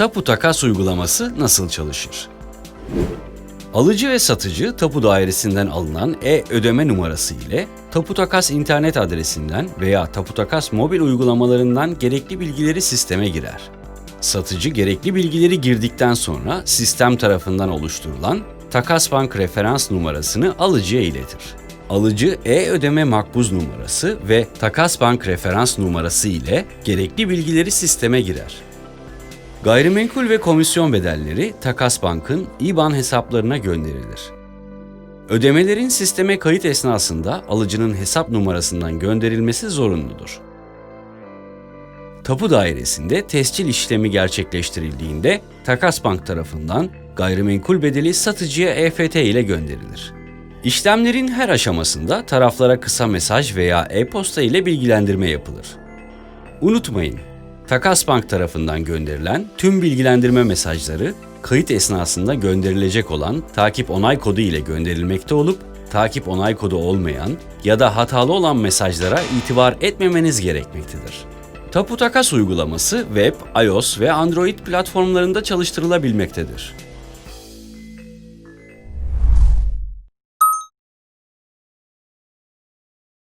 Tapu takas uygulaması nasıl çalışır? Alıcı ve satıcı tapu dairesinden alınan e-ödeme numarası ile Tapu Takas internet adresinden veya Tapu Takas mobil uygulamalarından gerekli bilgileri sisteme girer. Satıcı gerekli bilgileri girdikten sonra sistem tarafından oluşturulan Takas Bank referans numarasını alıcıya iletir. Alıcı e-ödeme makbuz numarası ve Takas Bank referans numarası ile gerekli bilgileri sisteme girer. Gayrimenkul ve komisyon bedelleri Takas Bank'ın IBAN hesaplarına gönderilir. Ödemelerin sisteme kayıt esnasında alıcının hesap numarasından gönderilmesi zorunludur. Tapu dairesinde tescil işlemi gerçekleştirildiğinde Takas Bank tarafından gayrimenkul bedeli satıcıya EFT ile gönderilir. İşlemlerin her aşamasında taraflara kısa mesaj veya e-posta ile bilgilendirme yapılır. Unutmayın, Takas Bank tarafından gönderilen tüm bilgilendirme mesajları kayıt esnasında gönderilecek olan takip onay kodu ile gönderilmekte olup takip onay kodu olmayan ya da hatalı olan mesajlara itibar etmemeniz gerekmektedir. Tapu Takas uygulaması web, iOS ve Android platformlarında çalıştırılabilmektedir.